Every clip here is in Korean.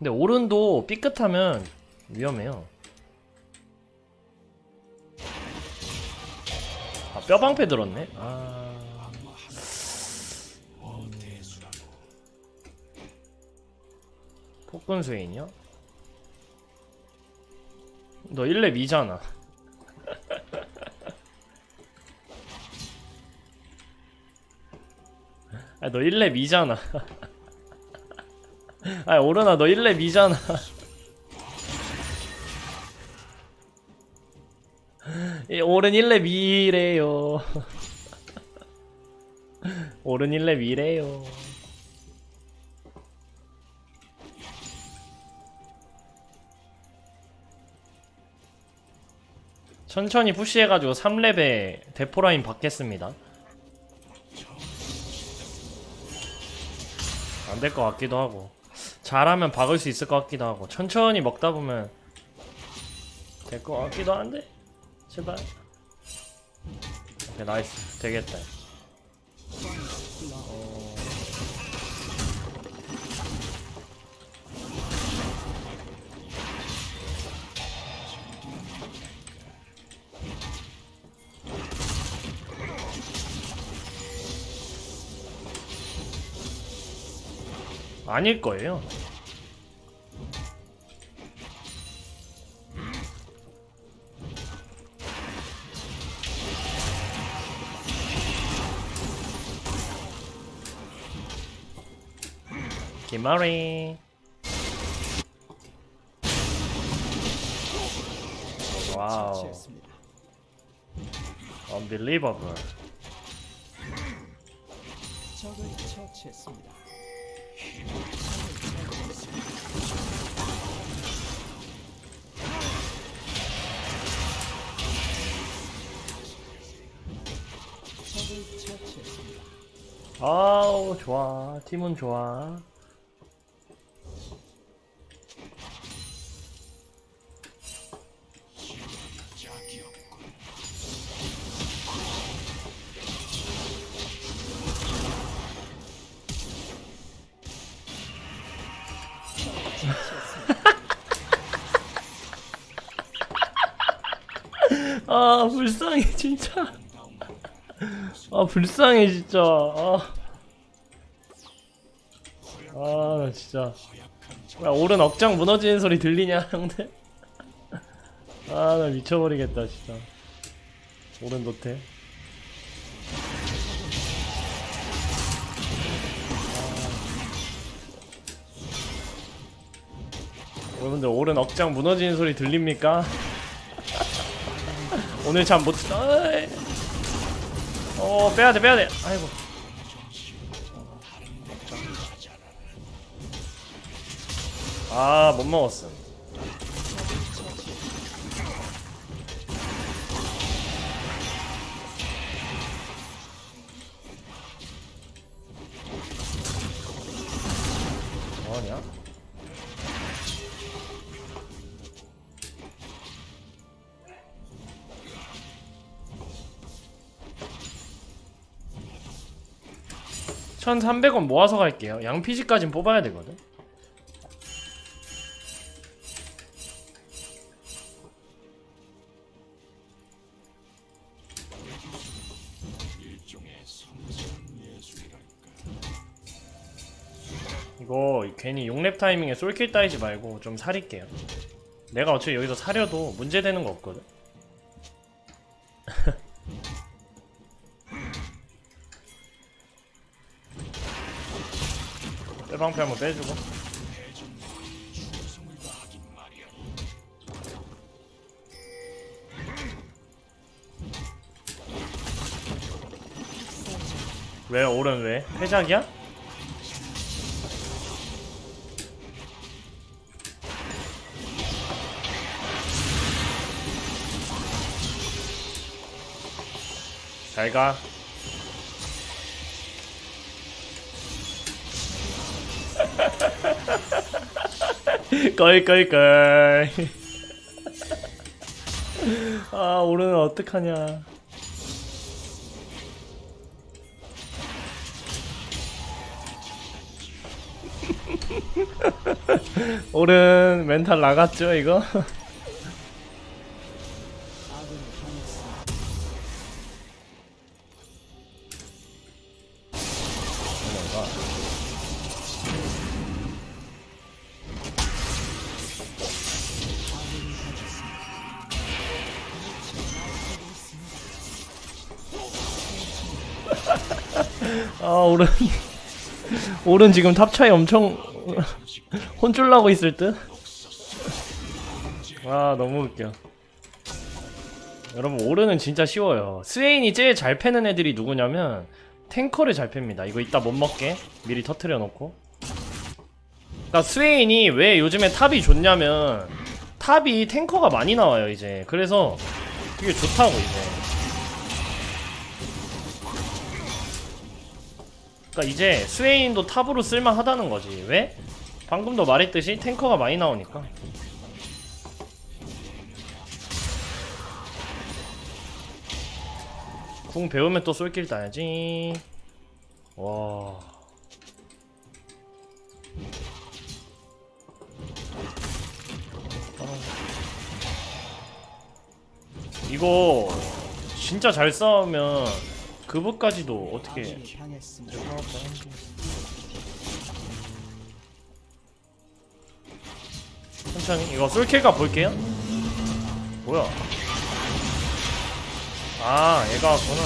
근데 오른도 삐끗하면 위험해요. 아, 뼈방패 들었네? 아. 폭군 수인이요? 너 1렙 2잖아. 아, 너 1렙 2잖아. 아, 오르나 너 1렙 2잖아. 이 오른 1렙 2래요. 오른 1렙 2래요. 천천히 푸시해가지고 3렙에 대포라인 받겠습니다. 안 될 것 같기도 하고 잘하면 박을 수 있을 것 같기도 하고 천천히 먹다 보면 될 것 같기도 한데? 제발. 오케이 나이스. 되겠다 아닐 거예요. 김아리. 와우. Unbelievable. 적을 처치했습니다. 아우 좋아. 팀은 좋아. 아 불쌍해 진짜. 아 불쌍해 진짜. 아. 아, 나 진짜. 야, 오른 억장 무너지는 소리 들리냐, 형들? 아, 나 미쳐버리겠다, 진짜. 오른 노태. 여러분들, 오른 억장 무너지는 소리 들립니까? 오늘 잠 못. 어, 빼야돼, 빼야돼. 아이고. 아, 못 먹었어. 뭐하냐? 천삼백 원 모아서 갈게요. 양피지까진 뽑아야 되거든. 이거 괜히 용랩 타이밍에 솔킬 따이지 말고 좀 사릴게요. 내가 어차피 여기서 사려도 문제되는 거 없거든. 방패 한번 빼주고. 왜 오른 왜? 회작이야? 잘 가. 껄껄껄. 아, 오늘은 어떡하냐. 오른 멘탈 나갔죠 이거? 아 오른 오른 지금 탑 차이 엄청 혼쭐 나고 있을 듯? 아 너무 웃겨. 여러분 오른은 진짜 쉬워요. 스웨인이 제일 잘 패는 애들이 누구냐면 탱커를 잘 팹니다. 이거 이따 못 먹게. 미리 터트려 놓고. 그러니까 스웨인이 왜 요즘에 탑이 좋냐면 탑이 탱커가 많이 나와요 이제. 그래서 그게 좋다고 이제 그러니까 이제 스웨인도 탑으로 쓸만하다는 거지. 왜? 방금도 말했듯이 탱커가 많이 나오니까. 궁 배우면 또 쏠길 따야지. 와. 이거 진짜 잘 싸우면 그부까지도 어떻게 당했습니다. 천천히. 이거 솔킬가 볼게요. 뭐야? 아 얘가 왔구나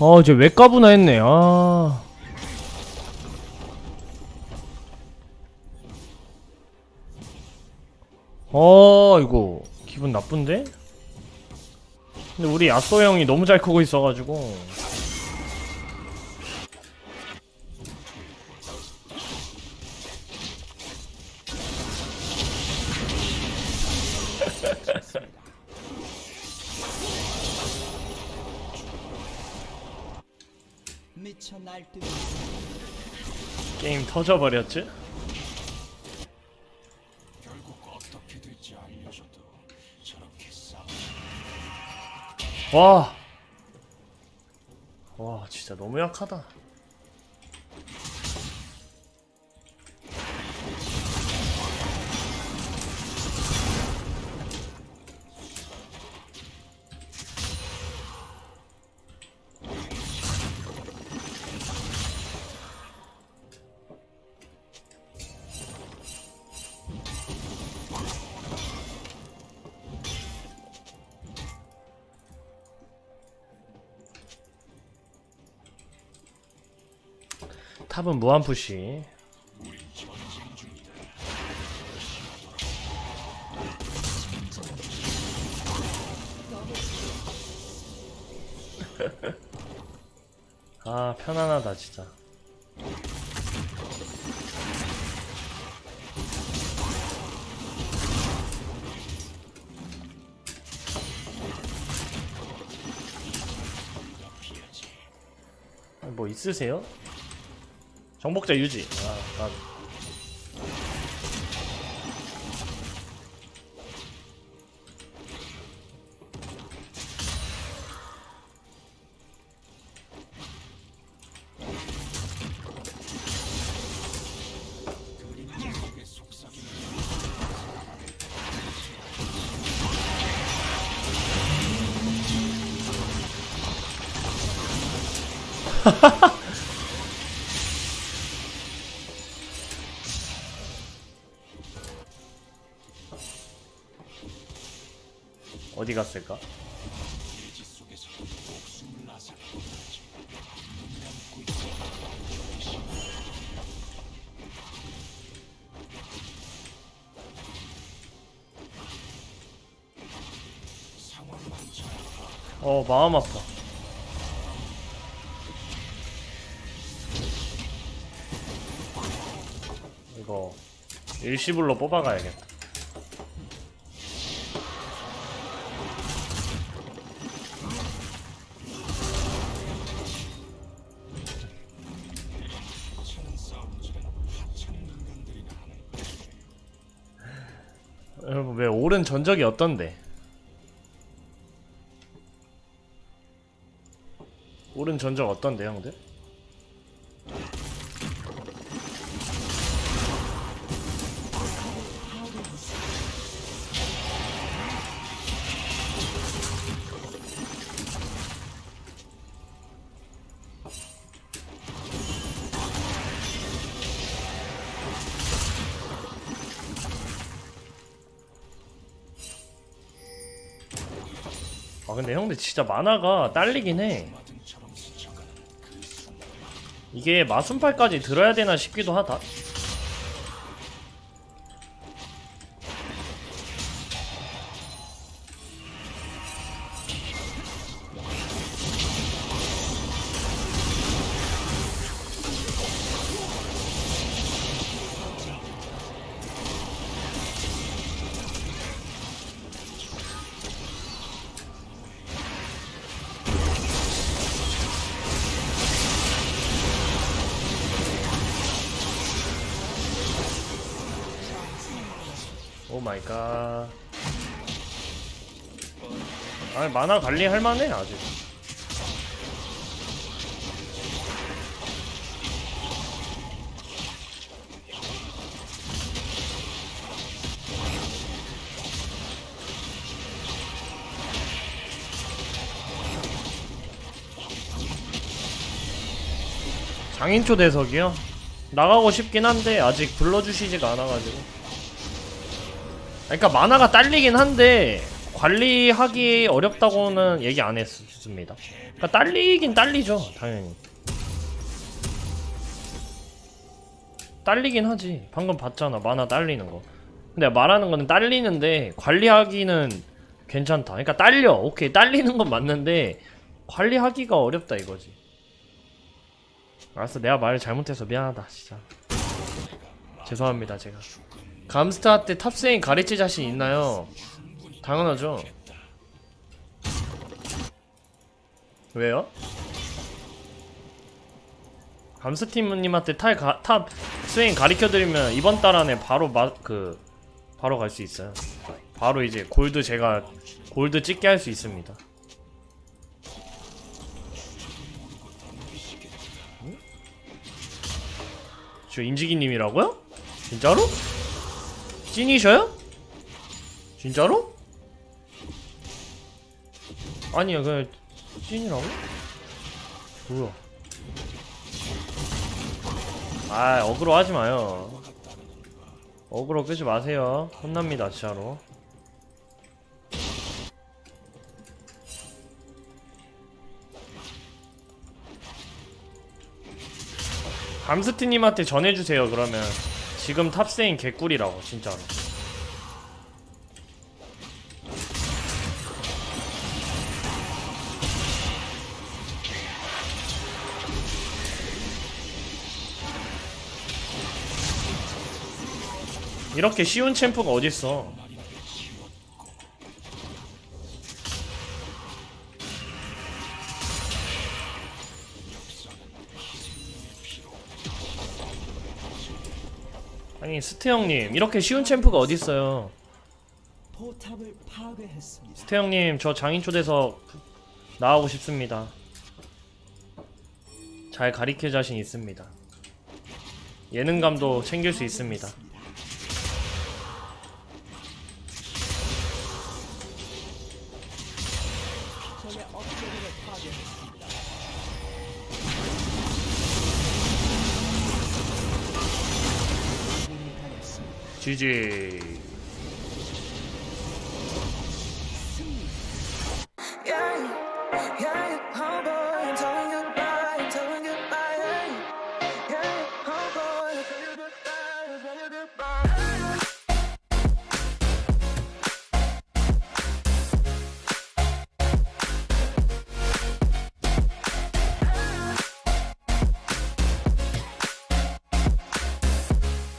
아 이제 왜 까부나 했네. 아. 어 이거 기분 나쁜데? 근데 우리 야쏘 형이 너무 잘 크고 있어가지고 미쳐 게임 터져버렸지? 와. 와, 진짜 너무 약하다. 탑은 무한 푸시. 아 편안하다 진짜. 뭐 있으세요? 정복자 유지. 아, 나 어디 갔을까? 어 마음 아파. 이거 일시불로 뽑아가야겠다. 여러분 왜 오른 전적이 어떤데? 오른 전적 어떤데 형들? 아 근데 형들 진짜 만화가 딸리긴 해. 이게 마순팔까지 들어야 되나 싶기도 하다. 마이 갓. 아 만화 관리 할 만해 아직. 장인 초 대석이요? 나가고 싶긴 한데 아직 불러주시지가 않아가지고 그러니까 만화가 딸리긴 한데 관리하기 어렵다고는 얘기 안 했습니다. 그러니까 딸리긴 딸리죠, 당연히. 딸리긴 하지. 방금 봤잖아, 만화 딸리는 거. 근데 말하는 거는 딸리는데 관리하기는 괜찮다. 그러니까 딸려. 오케이, 딸리는 건 맞는데 관리하기가 어렵다 이거지. 알았어, 내가 말을 잘못해서 미안하다, 진짜. 죄송합니다, 제가. 감스타 때 탑세인 가리치 자신 있나요? 당연하죠. 왜요? 감스팀님한테 탑 스웨인 가리켜드리면 이번 달 안에 바로 마, 그 바로 갈 수 있어요. 바로 이제 골드 제가 골드 찍게 할 수 있습니다. 응? 저 인지기님이라고요? 진짜로? 찐이셔요? 진짜로? 아니야 그냥 찐이라고? 뭐야 아 어그로 하지 마요 어그로 끄지 마세요 혼납니다 진짜로 감스티님한테 전해주세요 그러면 지금 탑세인 개꿀이라고 진짜로. 이렇게 쉬운 챔프가 어딨어 스테 형님 이렇게 쉬운 챔프가 어딨어요. 스테 형님 저 장인 초대석 나가고 싶습니다. 잘 가리킬 자신 있습니다. 예능감도 챙길 수 있습니다 GG